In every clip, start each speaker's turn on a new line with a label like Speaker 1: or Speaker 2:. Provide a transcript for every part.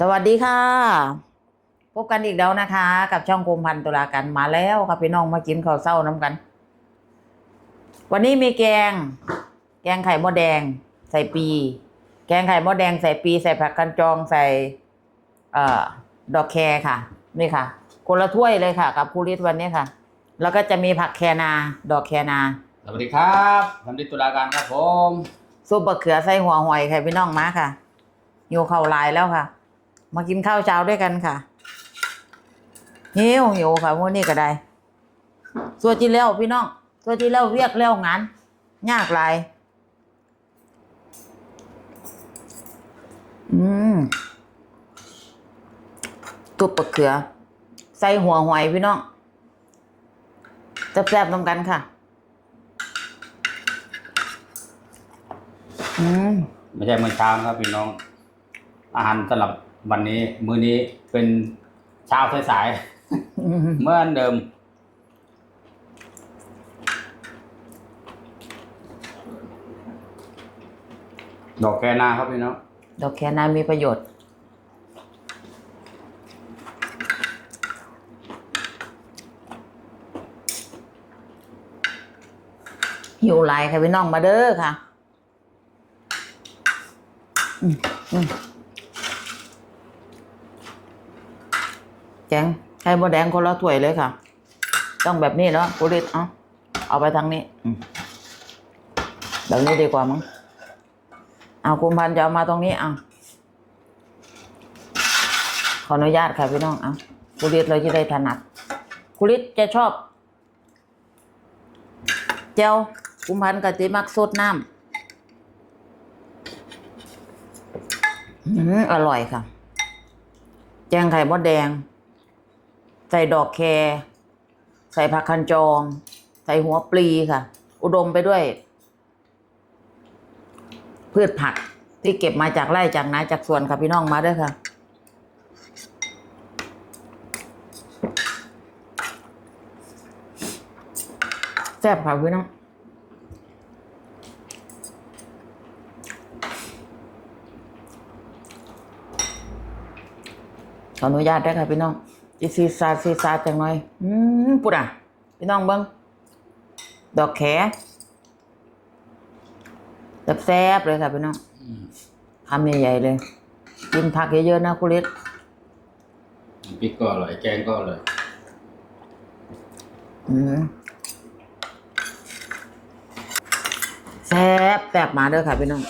Speaker 1: สวัสดีค่ะ พบกันอีกแล้วนะคะ กับช่องคุมพันตุลากันมาแล้วครับพี่น้องมากินข้าวเศร้าน้ำกัน วันนี้มีแกง แกงไข่มดแดง ใส่ปี แกงไข่มดแดงใส่ปี ใส่ผักกันจองใส่เอ่อดอกแครค่ะนี่ค่ะ คนละถ้วยเลยค่ะ กับครูริตวันนี้ค่ะ แล้วก็จะมีผักแคนา ดอกแคนา
Speaker 2: สวัสดีครับสำลิดตุลาการครับผม
Speaker 1: ซุปบะเขือใส่หัวหอยค่ะพี่น้องมาค่ะหิวข้าวหลายแล้วค่ะ มากินข้าวเช้าด้วยกันค่ะหิวหิวค่ะวันนี้ก็ได้ส่วที่แล้วพี่น้องส่วที่แล้วเรียกแล้วงานยากหลายอืมตุบปะเขือ ใส่หัวหอยพี่น้องแซ่บๆตรงกันค่ะ อืม
Speaker 2: ไม่ใช่เมื้อเช้านะครับพี่น้อง อาหารสำหรับ วันนี้มื้อนี้เป็นเช้าสาย
Speaker 1: อืม
Speaker 2: ๆเหมื่อนเดิม ดอกแคนาครับพี่น้อง
Speaker 1: ดอกแคนามีประโยชน์ หิวไหลายค่ะพี่น้องมาเด้อค่ะ อืมอืม แกงไข่มดแดงคนละถ้วยเลยค่ะ ต้องแบบนี้แล้วกุลิตเอาเอาไปทางนี้แบบนี้ดีกว่ามั้งเอาคุมพันจะเอามาตรงนี้เอาขออนุญาตค่ะพี่น้องเอากุลิตเราจะได้ถนัดกุลิตจะชอบเจ้าคุมพันกะติมักสดน้ำอืมอร่อยค่ะ แจงไข่มดแดง ใส่ดอกแครใส่ผักคันจอง ใส่หัวปลีค่ะ อุดมไปด้วย พืชผักที่เก็บมาจากไร่จากนาจากสวนค่ะพี่น้องมาด้วยค่ะแซ่บค่ะพี่น้องขออนุญาตได้ค่ะพี่น้อง อีซีซาซีซาจังหน่อย อืมปุดอะ พี่น้องเบิ้งดอกแขแซ่บๆเลยค่ะพี่น้อง
Speaker 2: อืม
Speaker 1: คำใหญ่ๆเลย กินผักเยอะๆนะคุณฤทธิ์
Speaker 2: น้ำพริกก็อร่อย แกงก็อร่อย
Speaker 1: อืมแซ่บแซ่บมาเด้อค่ะพี่น้อง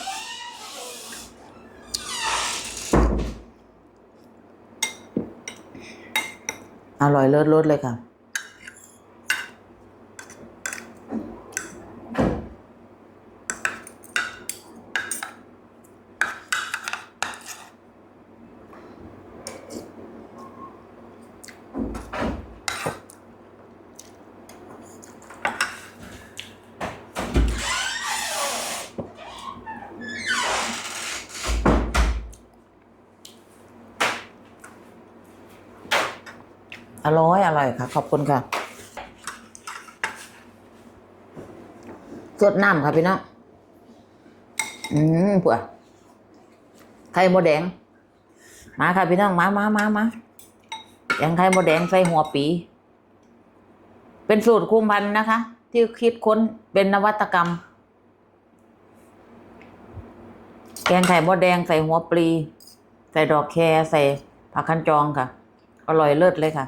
Speaker 1: อร่อยเลิศรสเลยค่ะ อร่อยอร่อยค่ะ ขอบคุณค่ะสดน้ำค่ะพี่น้องอืมผัวไข่มดแดง มาค่ะพี่น้องมามามามาแกงไข่มดแดงใส่หัวปี เป็นสูตรคุมพันนะคะ ที่คิดค้นเป็นนวัตกรรม แกงไข่มดแดงใส่หัวปลี ใส่ดอกแครใส่ผักคันจองค่ะ อร่อยเลิศเลยค่ะ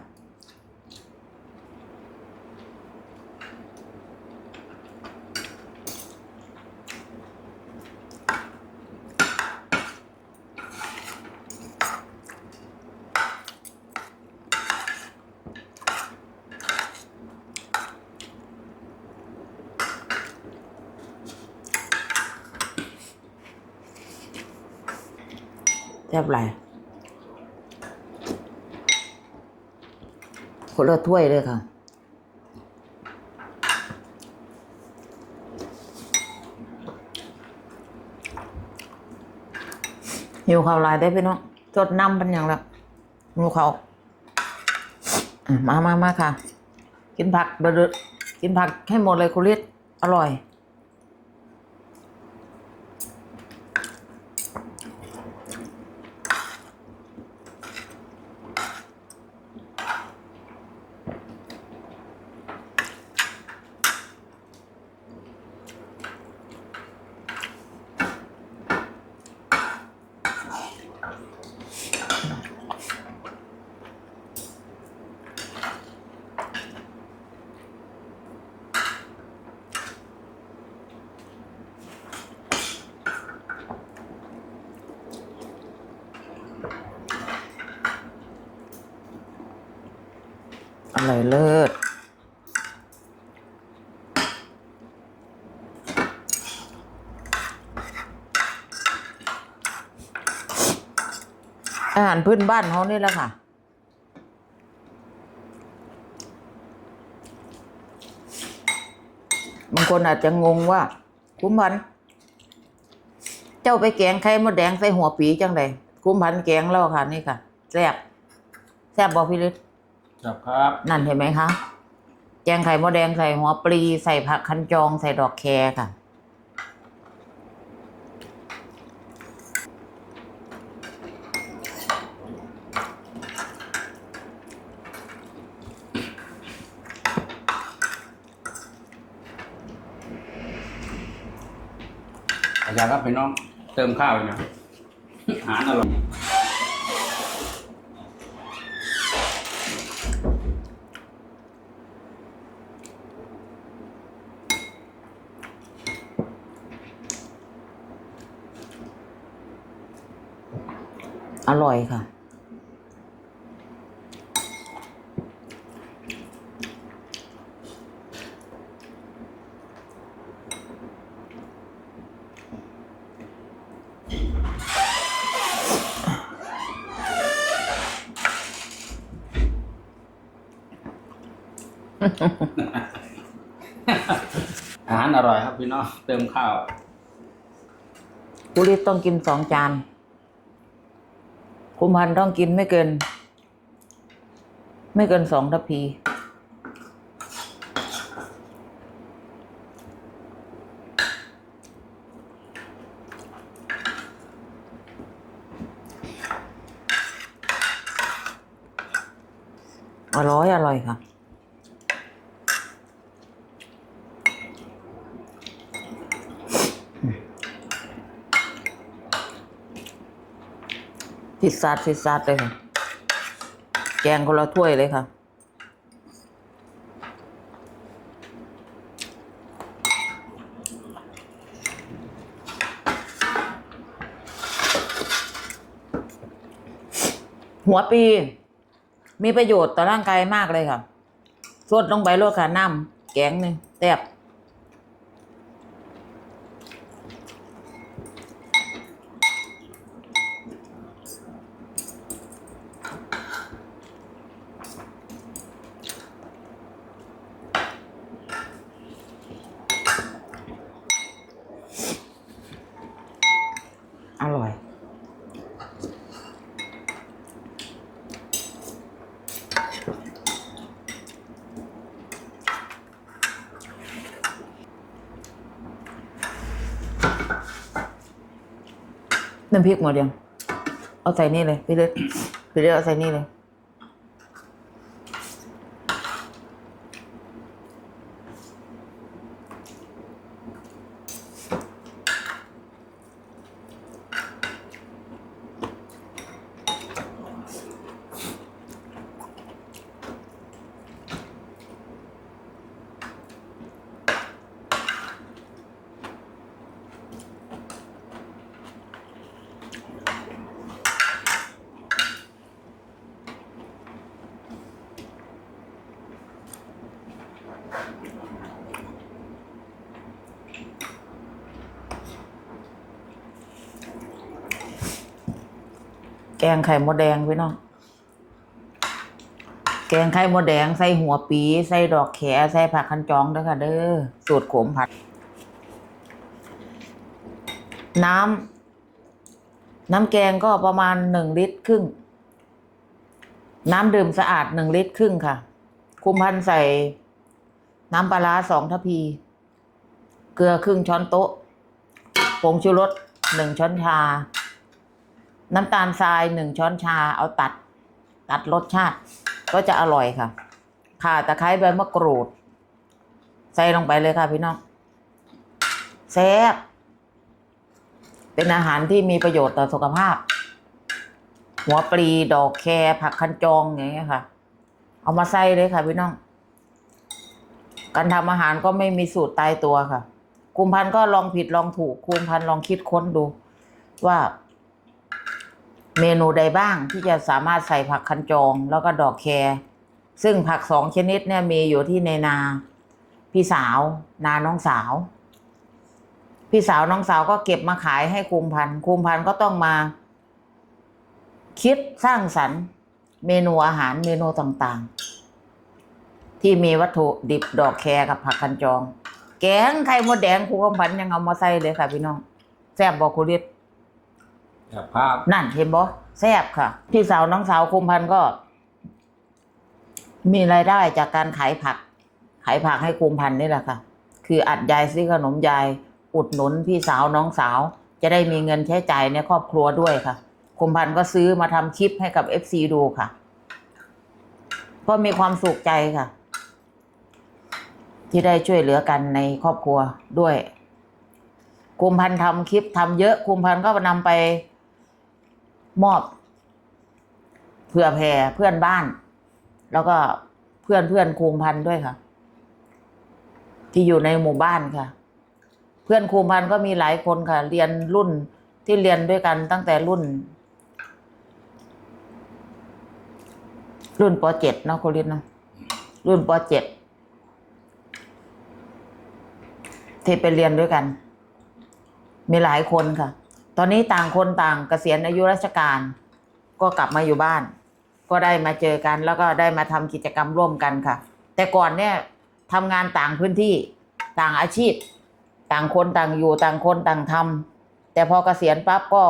Speaker 1: แทบไรคนละถ้วยเลยค่ะหิวข้าวลายได้พี่น้องจดน้ำเป็นอย่างละหิวข้าวมามามาค่ะ กินผักเดือกินผักให้หมดเลยคุณฤทธิ์อร่อย อ ร่อยเลิศอาหารพื้นบ้านเขานี่แหละค่ะ บางคนอาจจะงงว่า คุ้มพัน เจ้าไปแกงไข่มดแดงใส่หัวปีจังไดคุ้มพันแกงแล้วค่ะนี่ค่ะแซ่บแซ่บบอกพี่ฤทธิ์
Speaker 2: ครับครับ
Speaker 1: นั่นเห็นไหมคะแกงไข่มดแดงใส่หัวปลีใส่ผักคันจองใส่ดอกแครค่ะ
Speaker 2: อาจารย์ครับพี่น้องเติมข้าวอีกนะอาหารอร่อย
Speaker 1: อร่อยค่ะ
Speaker 2: อาหารอร่อยครับพี่น้องเติมข้าว
Speaker 1: กุลิตต้องกินสองจาน คุมพันต้องกินไม่เกิน ไม่เกินสองทัพพี อร่อย อร่อยค่ะ พิซซ่าพิซซ่าเลยค่ะ แกงคนละถ้วยเลยค่ะ หัวปี มีประโยชน์ต่อร่างกายมากเลยค่ะสดลงไปโลดค่ะน้ำแกงหนึ่งแซ่บ อร่อย น้ำพริกหมดยัง เอาใส่นี่เลยพี่เลือดพี่เลือดเอาใส่นี่เลย งไข่มดแดงพี่น้อง แกงไข่มดแดงใส่หัวปี ใส่ดอกแขใส่ผักคันจองด้วยค่ะ เด้อ สูตรขมผัด น้ำ น้ำแกงก็ประมาณหนึ่งลิตรครึ่ง น้ำดื่มสะอาดหนึ่งลิตรครึ่งค่ะ คุมพันใส่น้ำปลาร้าสองทัพี เกลือครึ่งช้อนโต๊ะ ผงชูรสหนึ่งช้อนชา น้ำตาลทรายหนึ่งช้อนชาเอาตัด ตัดรสชาติ ก็จะอร่อยค่ะ ข่าตะไคร้ใบมะกรูด ใส่ลงไปเลยค่ะพี่น้องแซ่บเป็นอาหารที่มีประโยชน์ต่อสุขภาพ หัวปลีดอกแครผักคันจองอย่างเงี้ยค่ะ เอามาใส่เลยค่ะพี่น้อง การทำอาหารก็ไม่มีสูตรตายตัวค่ะคุมพันธ์ก็ลองผิดลองถูกคุมพันธ์ลองคิดค้นดูว่า เมนูใดบ้างที่จะสามารถใส่ผักคันจองแล้วก็ดอกแครซึ่งผักสองชนิดเนี่ยมีอยู่ที่ในนา พี่สาว นาน้องสาว พี่สาวน้องสาวก็เก็บมาขายให้คุมพันคุมพันก็ต้องมา คิดสร้างสรรค์เมนูอาหารเมนูต่างๆ ที่มีวัตถุดิบดอกแครกับผักคันจอง แกงไข่มดแดงครูคำพันยังเอามาใส่เลยค่ะพี่น้องแซ่บบอกครูฤ ทธิ์
Speaker 2: แบ
Speaker 1: นั่นเห็นบ่แซ่บค่ะ พี่สาวน้องสาวคุมพันก็ มีรายได้จากการขายผัก ขายผักให้คุมพันนี่แหละค่ะ คืออัดยายซื้อขนมยาย อุดหนุนพี่สาวน้องสาว จะได้มีเงินใช้จ่ายในครอบครัวด้วยค่ะคุมพันก็ซื้อมาทำคลิปให้กับเอฟซีดูค่ะ ก็มีความสุขใจค่ะ ที่ได้ช่วยเหลือกันในครอบครัวด้วยคุมพันทำคลิปทำเยอะคุมพันก็นำไป มอบ เผื่อแผ่เพื่อนบ้าน แล้วก็เพื่อนเพื่อนคุมพันด้วยค่ะ ที่อยู่ในหมู่บ้านค่ะ เพื่อนคุมพันก็มีหลายคนค่ะ เรียนรุ่นที่เรียนด้วยกันตั้งแต่รุ่น รุ่นปเจ็ดเนาะคุณลิศเนาะรุ่นปเจ็ดที่ไปเรียนด้วยกัน มีหลายคนค่ะ ตอนนี้ต่างคนต่างเกษียณอายุราชการ ก็กลับมาอยู่บ้าน ก็ได้มาเจอกันแล้วก็ได้มาทำกิจกรรมร่วมกันค่ะ แต่ก่อนเนี่ยทำงานต่างพื้นที่ต่างอาชีพ ต่างคนต่างอยู่ต่างคนต่างทำแต่พอเกษียณปั๊บก็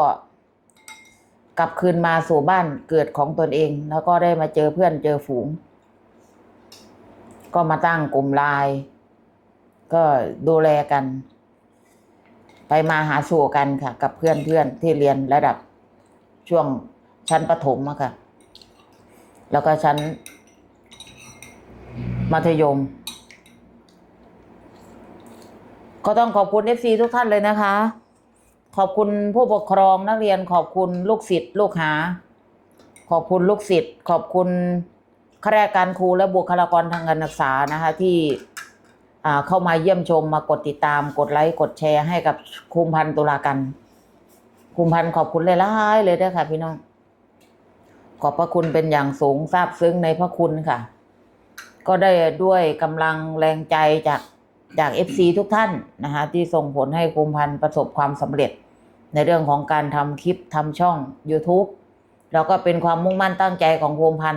Speaker 1: กลับคืนมาสู่บ้านเกิดของตนเอง แล้วก็ได้มาเจอเพื่อนเจอฝูง ก็มาตั้งกลุ่มไลน์ก็ดูแลกัน ไปมาหาสู่กันค่ะ กับเพื่อนเพื่อนที่เรียนระดับช่วงชั้นประถมอะค่ะ แล้วก็ชั้น มัธยม ก็ต้องขอบคุณเอฟซีทุกท่านเลยนะคะ ขอบคุณผู้ปกครองนักเรียน ขอบคุณลูกศิษย์ลูกหา ขอบคุณลูกศิษย์ขอบคุณข้าราชการครูและบุคลากรทางการศึกษานะคะ ที่ เข้ามาเยี่ยมชมมากดติดตามกดไลค์กดแชร์ให้กับคุมพันตุลากัน คุมพันขอบคุณเลยละยเลยด้วยค่ะ พี่น้อง ขอบพระคุณเป็นอย่างสูงซาบซึ้งในพระคุณค่ะ ก็ได้ด้วยกำลังแรงใจจากจากเอฟซีทุกท่านนะคะที่ส่งผลให้คุมพันประสบความสำเร็จ ในเรื่องของการทำคลิปทำช่อง YouTube แล้วก็เป็นความมุ่งมั่นตั้งใจของภูมพัน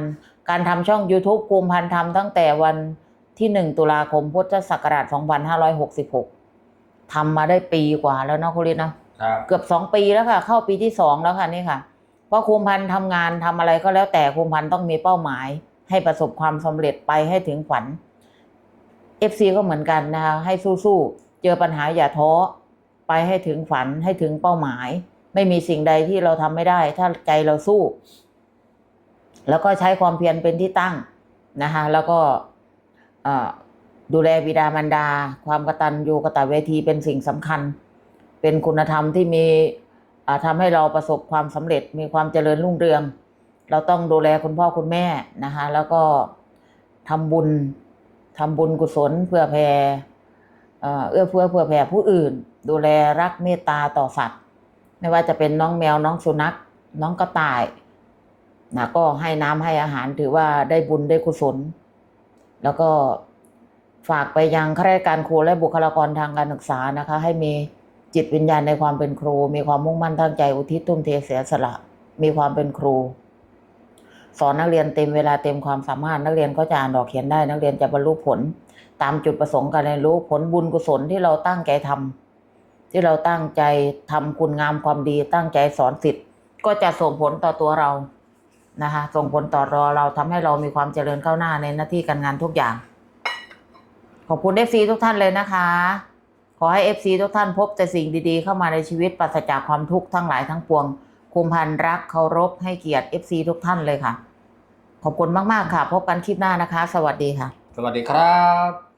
Speaker 1: การทำช่อง YouTube ภูมพันทำตั้งแต่วัน ที่ 1 ตุลาคมพุทธศักราช 2566ทำมาได้ปีกว่าแล้วเนาะคุณลิศเนาะ
Speaker 2: ครับ
Speaker 1: เกือบสองปีแล้วค่ะ เข้าปีที่สองแล้วค่ะนี่ค่ะ เพราะคุมพันธ์ทำงานทำอะไรก็แล้วแต่คุมพันธ์ต้องมีเป้าหมาย ให้ประสบความสำเร็จไปให้ถึงฝัน FC ก็เหมือนกันนะคะให้สู้ๆ เจอปัญหาอย่าท้อไปให้ถึงฝันให้ถึงเป้าหมาย ไม่มีสิ่งใดที่เราทำไม่ได้ ถ้าใจเราสู้ แล้วก็ใช้ความเพียรเป็นที่ตั้งนะคะแล้วก็เอ่อ ดูแลบิดามารดา ความกตัญญูกตเวทีเป็นสิ่งสำคัญ เป็นคุณธรรมที่มีอ่าทำให้เราประสบความสำเร็จมีความเจริญรุ่งเรือง เราต้องดูแลคุณพ่อคุณแม่นะคะแล้วก็ทำบุญทำบุญกุศลเพื่อแผ่เอื้อเฟื้อเพื่อแผ่ผู้อื่น ดูแลรักเมตตาต่อสัตว์ ไม่ว่าจะเป็นน้องแมวน้องสุนัข น้องกระต่ายนะก็ให้น้ำให้อาหารถือว่าได้บุญได้กุศล แล้วก็ฝากไปยังข้าราชการครูและบุคลากรทางการศึกษานะคะ ให้มีจิตวิญญาณในความเป็นครู มีความมุ่งมั่นตั้งใจอุทิศทุ่มเทเสียสละ มีความเป็นครู สอนนักเรียนเต็มเวลาเต็มความสามารถ นักเรียนก็จะอ่านออกเขียนได้ นักเรียนจะบรรลุผล ตามจุดประสงค์การเรียนรู้ผลบุญกุศลที่เราตั้งใจทำที่เราตั้งใจทำคุณงามความดี ตั้งใจสอนสิทธิ์ก็จะส่งผลต่อตัวเรา นะคะส่งผลต่อราเราทำให้เรามีความเจริญก้าวหน้าในหน้าที่การงานทุกอย่าง ขอบคุณเอฟซีทุกท่านเลยนะคะ ขอให้เอฟซีทุกท่านพบแต่สิ่งดีๆ เข้ามาในชีวิตปราศจากความทุกข์ทั้งหลายทั้งปวงคุมพันรักเคารพให้เกียรติเอฟซีทุกท่านเลยค่ะ ขอบคุณมากๆค่ะ พบกันคลิปหน้านะคะ สวัสดีค่ะ
Speaker 2: สวัสดีครับ